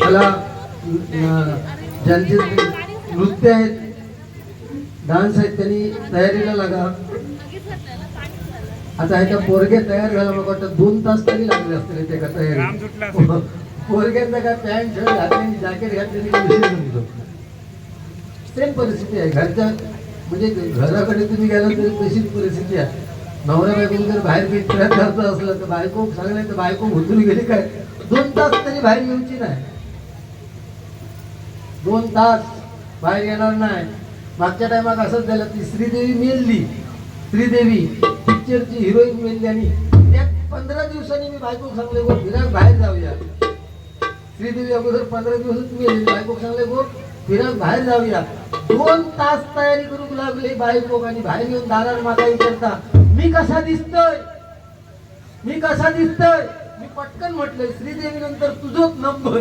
मला ज्यांचे नृत्य आहेत डान्स आहेत त्यांनी तयारीला लागा. आता ह्याच्या पोरगे तयार व्हायला मला वाटतं दोन तास तरी लागले असतील त्याच्या तयारी पोरग्यांचा काय पॅन्ट शर्ट घातले जॅकेट घातले सेम परिस्थिती आहे. घरच्या म्हणजे घराकडे तुम्ही गेला तरी तशीच परिस्थिती आहे. नवऱ्या बायको जर बाहेर करायचं असलं तर बायको सांगणार तर बायको भुतून गेली काय? दोन तास तरी बाहेर येऊची नाही. दोन तास बाहेर येणार नाही. मागच्या टायमात असंच झालं ती श्रीदेवी मेलली. श्रीदेवी पिक्चरची हिरोईन मेलली आणि त्या पंधरा दिवसांनी मी बायको सांगले गो फिराक बाहेर जाऊया. श्रीदेवी अगोदर पंधरा दिवस मेली बायको सांगले गो फिराक बाहेर जाऊया. दोन तास तयारी करू लागले बायको आणि बाहेर येऊन दारात मागा विचारता मी कसा दिसतोय? मी कसा दिसतोय? मी पटकन म्हटलंय श्रीदेवी नंतर तुझोच नंबर.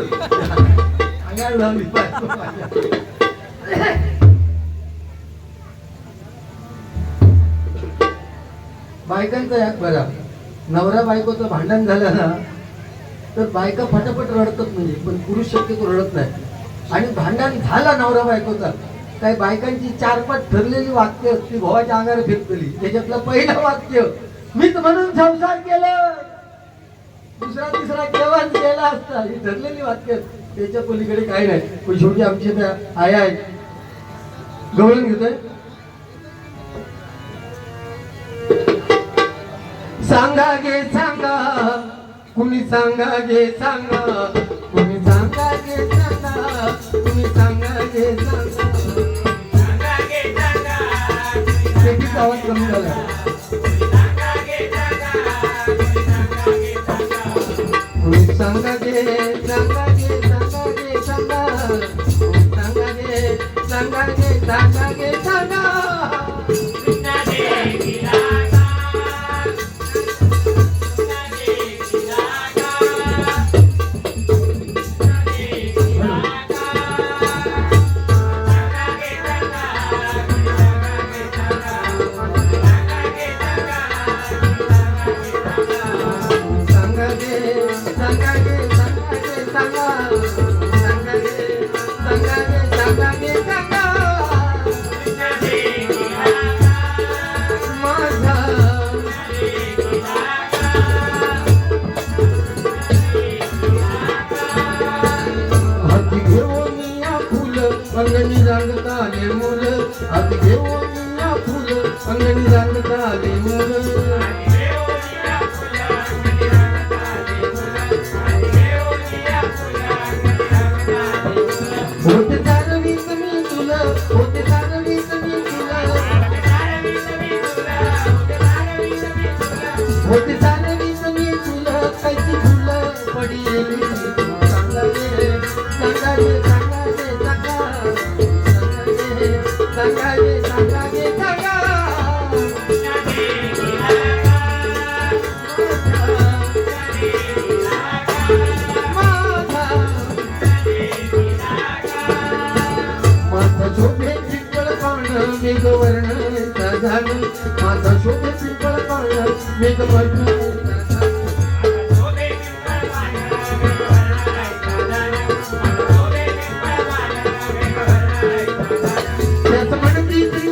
बायकांचा बरा नवरा बायकोचं भांडण झालं ना तर बायका फटाफट रडतात म्हणजे पण पुरुष शक्यतो रडत नाही. आणि भांडण झाला नवरा बायकोचा काही बायकांची चार पाच ठरलेली वाक्य ती भावाच्या अंगावर फेकतली त्याच्यातलं पहिलं वाक्य मीच म्हणून संसार केलं. दुसरा तिसरा केव्हाच केला असता. ही ठरलेली वाक्य त्याच्या पलीकडे काही नाही. पण शेवटी आमच्या त्या आया आहेत गवळण घेतोय. सांगा गे सांगा. कुणी सांगा गे सांगा. कुणी सांगा गे सांगा. कुणी सांगा गे सांगा. आवाज कमी झाला. कुणी सांगा गे सांगा गे सांगा गे सांगा कुणी सांगा गे सांगा गे सांगा गे सांगा सांगा अंगणी रंगता आले मुल आज घेऊन फुल अंगणी रंगता आले मुल होते चालवीत मी तुला होते मी तुला. होते शोभे पिंपळ पाण मेघ वर्ण झालं. माझा शोभे पिंपळ पाण मेघ वर्ण त्यात म्हणती श्री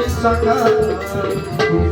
sacanagem.